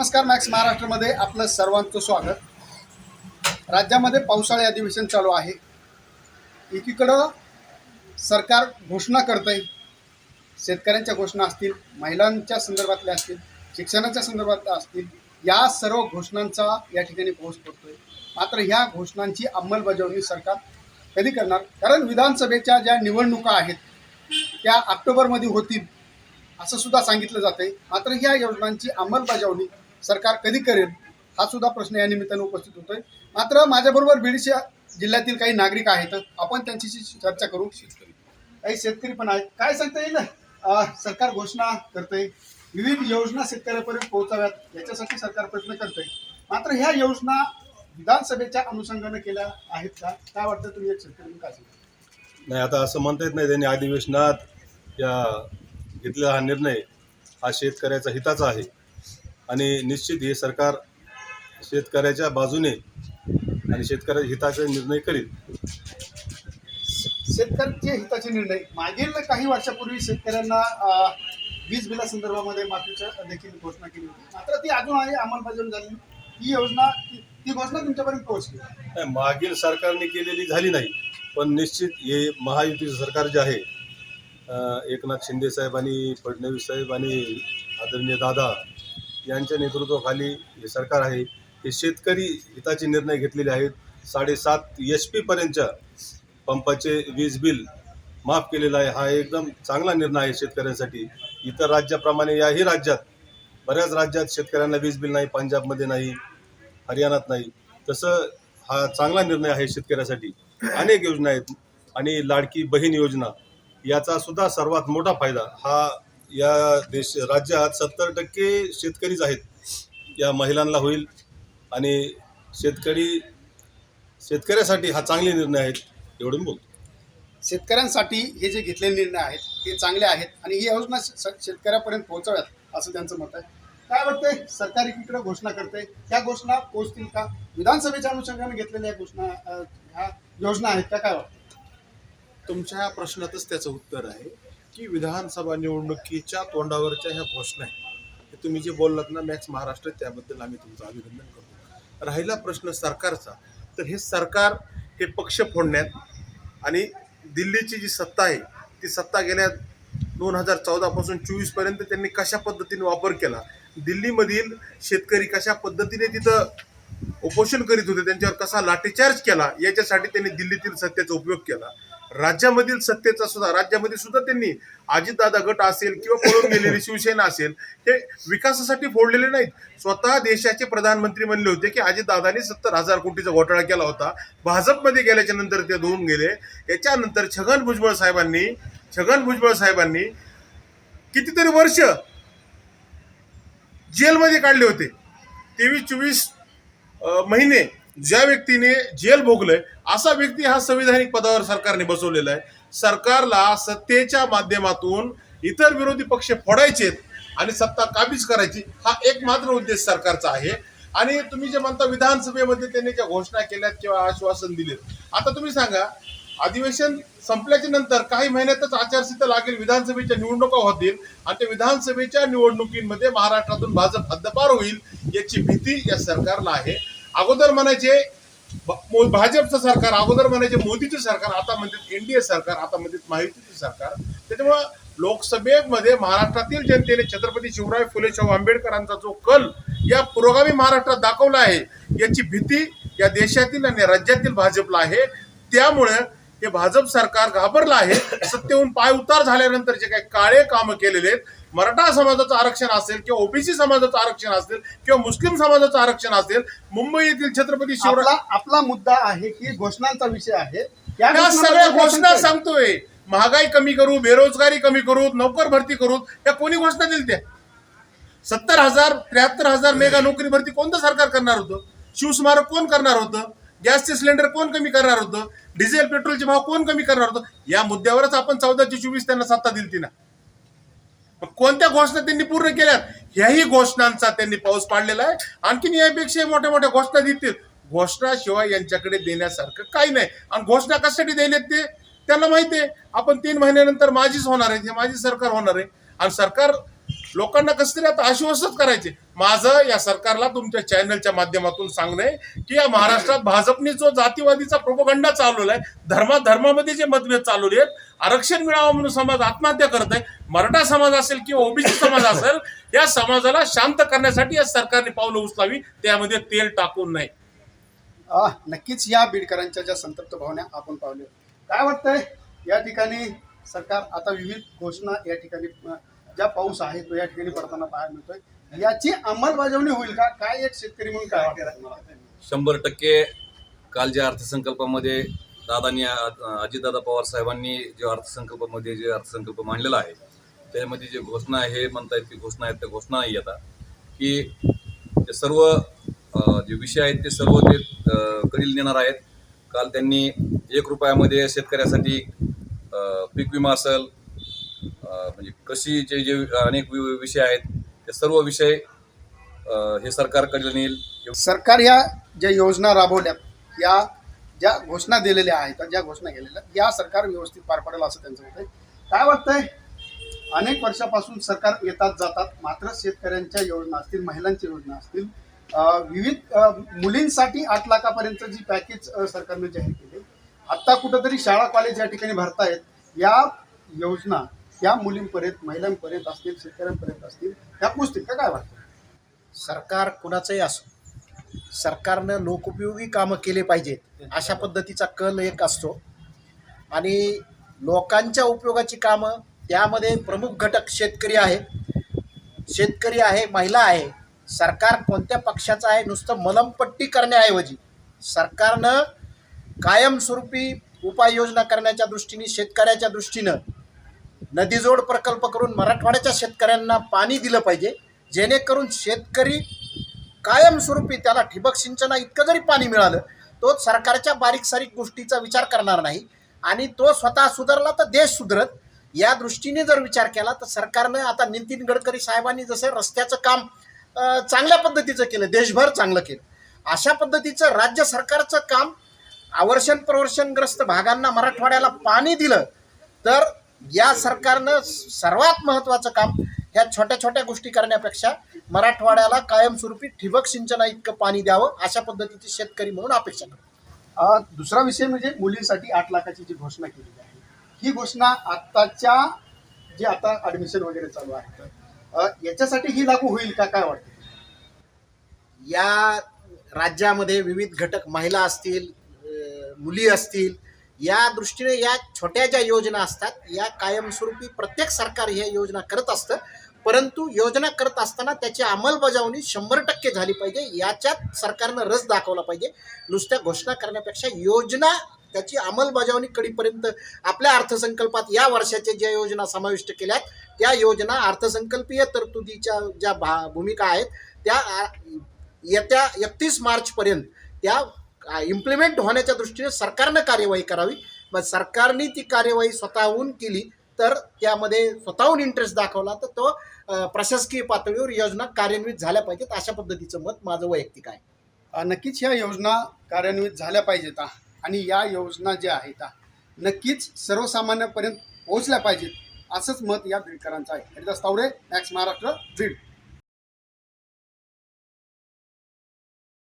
नमस्कार मॅक्स महाराष्ट्रामध्ये आपलं सर्वांचं स्वागत. राज्यामध्ये पावसाळी अधिवेशन चालू आहे. एकीकडं सरकार घोषणा करतंय शेतकऱ्यांच्या घोषणा असतील महिलांच्या संदर्भातल्या असतील शिक्षणाच्या संदर्भात असतील या सर्व घोषणांचा या ठिकाणी पाऊस पडतोय. मात्र ह्या घोषणांची अंमलबजावणी सरकार कधी करणार? कारण विधानसभेच्या ज्या निवडणुका आहेत त्या ऑक्टोबरमध्ये होतील असं सुद्धा सांगितलं जातंय. मात्र ह्या योजनांची अंमलबजावणी सरकार कधी करेल हा सुद्धा प्रश्न या निमित्तानं उपस्थित होतोय. मात्र माझ्याबरोबर बीडच्या जिल्ह्यातील काही नागरिक आहेत आपण त्यांच्याशी चर्चा करू. काही शेतकरी पण आहेत. काय सांगता येईल? सरकार घोषणा करतंय. विविध योजना शेतकऱ्यापर्यंत पोहोचाव्यात याच्यासाठी सरकार प्रयत्न करतंय. मात्र ह्या योजना विधानसभेच्या अनुषंगानं केल्या आहेत का? काय वाटतं तुम्ही एक शेतकरी काय सांगता? नाही आता असं म्हणता येत नाही त्यांनी अधिवेशनात या घेतलेला हा निर्णय हा शेतकऱ्याचा हिताचा आहे. आणि निश्चित हे सरकार शेतकऱ्याच्या बाजूने आणि शेतकऱ्याच्या हिताचा निर्णय करील. शेतकऱ्यांचे हिताचे निर्णय. मागील काही वर्षापूर्वी शेतकऱ्यांना वीज बिला संदर्भामध्ये माफीचं देखील घोषणा केली होती. मात्र ती अजून आहे अंमलबजावणी झाली. ही योजना ती घोषणा तुमच्यापर्यंत पोहोचली. नाही, मागील सरकारने केलेली झाली नाही पण निश्चित हे महायुतीचं सरकार जे आहे एकनाथ शिंदे साहेब आणि फडणवीस साहेब आणि आदरणीय दादा यांच्या नेतृत्वाखाली हे सरकार आहे हे शेतकरी हिताचे निर्णय घेतलेले आहेत. साडेसात एच पीपर्यंतच्या पंपाचे वीज बिल माफ केलेलं आहे. हा एकदम चांगला निर्णय आहे शेतकऱ्यांसाठी. इतर राज्याप्रमाणे याही राज्यात बऱ्याच राज्यात शेतकऱ्यांना वीज बिल नाही पंजाबमध्ये नाही हरियाणात नाही. तसं हा चांगला निर्णय आहे शेतकऱ्यासाठी. अनेक योजना आहेत आणि लाडकी बहीण योजना याचा सुद्धा सर्वात मोठा फायदा हा या देश राज्यात सत्तर टक्के शेतकरीच आहेत. या महिलांना होईल. आणि शेतकरी शेतकऱ्यासाठी हा चांगले निर्णय आहेत एवढं मी बोलतो. शेतकऱ्यांसाठी हे जे घेतलेले निर्णय आहेत ते चांगले आहेत आणि ही योजना शेतकऱ्यापर्यंत पोहोचाव्यात असं त्यांचं मत आहे. काय वाटतंय? सरकार एकीकडे घोषणा करते त्या घोषणा पोहोचतील का? विधानसभेच्या अनुषंगाने घेतलेल्या या घोषणा ह्या योजना आहेत का? काय वाटतं तुमच्या प्रश्नातच त्याचं उत्तर आहे. की विधानसभा निवडणुकीच्या तोंडावरच्या ह्या घोषणा आहेत. तुम्ही जे बोललात ना मॅक्स महाराष्ट्र त्याबद्दल आम्ही तुमचं अभिनंदन करतो. राहिला प्रश्न सरकारचा तर हे सरकार हे पक्ष फोडण्यात आणि दिल्लीची जी सत्ता आहे ती सत्ता गेल्या दोन हजार चौदापासून चोवीसपर्यंत त्यांनी कशा पद्धतीने वापर केला? दिल्लीमधील शेतकरी कशा पद्धतीने तिथं उपोषण करीत होते? त्यांच्यावर कसा लाठीचार्ज केला? याच्यासाठी त्यांनी दिल्लीतील सत्तेचा उपयोग केला. राज्यामधील सत्तेचा सुद्धा राज्यामध्ये सुद्धा त्यांनी अजितदादा गट असेल किंवा पळून गेलेली शिवसेना असेल हे विकासासाठी फोडलेले नाहीत. स्वतः देशाचे प्रधानमंत्री म्हणले होते की अजितदादांनी सत्तर हजार कोटीचा घोटाळा केला होता. भाजपमध्ये गेल्याच्यानंतर ते धुवून गेले. याच्यानंतर छगन भुजबळ साहेबांनी छगन भुजबळ साहेबांनी कितीतरी वर्ष जेलमध्ये काढले होते. तेवीस चोवीस महिने ज्या व्यक्तीने जेल भोगलंय असा व्यक्ती हा संविधानिक पदावर सरकारने बसवलेला आहे. सरकारला सत्तेच्या माध्यमातून इतर विरोधी पक्ष फोडायचेत आणि सत्ता काबीज करायची हा एकमात्र उद्देश सरकारचा आहे. आणि तुम्ही जे म्हणता विधानसभेमध्ये त्यांनी ज्या घोषणा केल्यात किंवा आश्वासन दिलेत आता तुम्ही सांगा अधिवेशन संपल्याच्या नंतर काही महिन्यातच आचारसंहिता लागेल विधानसभेच्या निवडणुका होतील आणि त्या विधानसभेच्या निवडणुकीमध्ये महाराष्ट्रातून भाजप हद्दपार होईल याची भीती या सरकारला आहे. अगोदर म्हणायचे मो- भाजपचं सरकार अगोदर म्हणायचे मोदीचं सरकार आता म्हणतात एनडीए सरकार आता म्हणतात महायुतीचं सरकार. त्याच्यामुळं लोकसभेमध्ये महाराष्ट्रातील जनतेने छत्रपती शिवराय फुले शाहू आंबेडकरांचा जो कल या पुरोगामी महाराष्ट्रात दाखवला आहे याची भीती या देशातील आणि राज्यातील भाजपला आहे. त्यामुळे हे भाजप सरकार घाबरलं आहे. सत्तेहून पाय उतार झाल्यानंतर जे काही काळे कामं केलेले आहेत मराठा समाजाचं आरक्षण असेल किंवा ओबीसी समाजाचं आरक्षण असेल किंवा मुस्लिम समाजाचं आरक्षण असेल मुंबई येथील छत्रपती शिवराय आपला मुद्दा आहे की घोषणांचा विषय आहे. या सगळ्या घोषणा सांगताय? सांगतोय. महागाई कमी करू बेरोजगारी कमी करू नोकर भरती करू या कोणी घोषणा दिली त्या? सत्तर हजार त्र्याहत्तर हजार मेगा नोकरी भरती कोणतं सरकार करणार होतं? शिवस्मारक कोण करणार होतं? गॅसचे सिलेंडर कोण कमी करणार होतं? डिझेल पेट्रोलचे भाव कोण कमी करणार होतं? या मुद्द्यावरच आपण चौदाशे चोवीस त्यांना सत्ता दिली ना कोणत्या घोषणा त्यांनी पूर्ण केल्यात ह्याही घोषणांचा त्यांनी पाऊस पाडलेला आहे. आणखीन यापेक्षा मोठ्या मोठ्या घोषणा देतील. घोषणाशिवाय यांच्याकडे देण्यासारखं काही नाही. आणि घोषणा कशासाठी देण्यात ते? त्यांना माहिती आहे. आपण तीन महिन्यानंतर माझीच होणार आहे. माझी सरकार होणार आहे. आणि सरकार लोकांना कसं तरी आता आश्वासच करायचे. माझं या सरकारला तुमच्या चॅनलच्या माध्यमातून सांगणं आहे की या महाराष्ट्रात भाजपने जो जातीवादीचा प्रोपगंडा चालवलाय धर्मा धर्मामध्ये जे मतभेद चालवले आहेत आरक्षण मिळावं म्हणून समाज आत्महत्या करत आहे मराठा समाज असेल किंवा ओबीसी समाज असेल या समाजाला शांत करण्यासाठी या सरकारने पावलं उचलावी त्यामध्ये तेल टाकून नाही. नक्कीच या बीडकरांच्या ज्या संतप्त भावना आपण पावल्या काय वाटतंय? या ठिकाणी सरकार आता विविध घोषणा या ठिकाणी ज्या पाऊस आहे तो या ठिकाणी पडताना पाहायला मिळतोय. याची अंमलबजावणी होईल का? काय एक शेतकरी म्हणून काय वाटतं शंभर टक्के काल ज्या अर्थसंकल्पामध्ये दादांनी अजितदादा पवार साहेबांनी जो अर्थसंकल्पामध्ये जे अर्थसंकल्प मांडलेला आहे त्यामध्ये जे घोषणा आहे म्हणतायत की घोषणा आहेत त्या घोषणा नाही आता की ते सर्व जे विषय आहेत ते सर्व ते कडील नेणार आहेत. काल त्यांनी एक रुपयामध्ये शेतकऱ्यासाठी पीक विमा असेल म्हणजे कशीचे जे अनेक वि- विषय आहेत ते सर्व विषय हे सरकारकडे नेईल. सरकार या ज्या योजना राबवल्या या ज्या घोषणा दिलेल्या आहेत ज्या घोषणा केलेल्या या सरकार व्यवस्थित पार पडेल असं त्यांचं होतंय आहे. काय वाटतंय? अनेक वर्षापासून सरकार येतात जातात मात्र शेतकऱ्यांच्या योजना असतील महिलांच्या योजना असतील विविध मुलींसाठी आठ लाखापर्यंत जी पॅकेज सरकारने जाहीर केली. आत्ता कुठंतरी शाळा कॉलेज या ठिकाणी भरतायत. या योजना या मुलींपर्यंत महिलांपर्यंत असतील शेतकऱ्यांपर्यंत असतील ह्या पोचतील का काय वाटतं सरकार कुणाचंही असो सरकारनं लोकोपयोगी कामं केले पाहिजेत अशा पद्धतीचा कल एक असतो. आणि लोकांच्या उपयोगाची कामं त्यामध्ये प्रमुख घटक शेतकरी आहे. शेतकरी आहे महिला आहे सरकार कोणत्या पक्षाचं आहे नुसतं मलमपट्टी करण्याऐवजी सरकारनं कायमस्वरूपी उपाययोजना करण्याच्या दृष्टीने शेतकऱ्याच्या दृष्टीनं नदीजोड प्रकल्प करून मराठवाड्याच्या शेतकऱ्यांना पाणी दिलं पाहिजे जेणेकरून शेतकरी कायमस्वरूपी त्याला ठिबक सिंचना इतकं जरी पाणी मिळालं तो सरकारच्या बारीक सारीक गोष्टीचा विचार करणार नाही आणि तो स्वतः सुधारला तर देश सुधरत. या दृष्टीने जर विचार केला तर सरकारनं आता नितीन गडकरी साहेबांनी जसं रस्त्याचं काम चांगल्या पद्धतीचं केलं देशभर चांगलं केलं अशा पद्धतीचं राज्य सरकारचं काम आवर्षण प्रवर्षणग्रस्त भागांना मराठवाड्याला पाणी दिलं तर या सरकारनं सर्वात महत्त्वाचं काम ह्या छोट्या छोट्या गोष्टी करण्यापेक्षा मराठवाड्याला कायमस्वरूपी ठिबक सिंचना इतकं पाणी द्यावं अशा पद्धतीचे शेतकरी म्हणून अपेक्षा करतो. दुसरा विषय म्हणजे मुलींसाठी आठ लाखाची जी घोषणा केलेली आहे ही घोषणा आत्ताच्या जे आता ऍडमिशन वगैरे चालू आहे याच्यासाठी ही लागू होईल का काय वाटतं? या राज्यामध्ये विविध घटक महिला असतील मुली असतील या दृष्टीने या छोट्या ज्या योजना असतात या कायमस्वरूपी प्रत्येक सरकार ह्या योजना करत असतं. परंतु योजना करत असताना त्याची अंमलबजावणी शंभर टक्के झाली पाहिजे. याच्यात सरकारनं रस दाखवला पाहिजे. नुसत्या घोषणा करण्यापेक्षा योजना त्याची अंमलबजावणी कडीपर्यंत आपल्या अर्थसंकल्पात या वर्षाच्या ज्या योजना समाविष्ट केल्यात त्या योजना अर्थसंकल्पीय तरतुदीच्या ज्या भा भूमिका आहेत त्या येत्या एकतीस मार्चपर्यंत त्या इम्प्लिमेंट होण्याच्या दृष्टीने सरकारनं कार्यवाही करावी. मग सरकारने ती कार्यवाही स्वतःहून केली तर त्यामध्ये स्वतःहून इंटरेस्ट दाखवला तर तो प्रशासकीय पातळीवर योजना कार्यान्वित झाल्या पाहिजेत अशा पद्धतीचं मत माझं वैयक्तिक आहे. नक्कीच ह्या योजना कार्यान्वित झाल्या पाहिजेत आणि या योजना ज्या आहेत नक्कीच सर्वसामान्यांपर्यंत पोहोचल्या पाहिजेत असंच मत या बीडकरांचं आहे. हरिदास तावडे मॅक्स महाराष्ट्र बीड.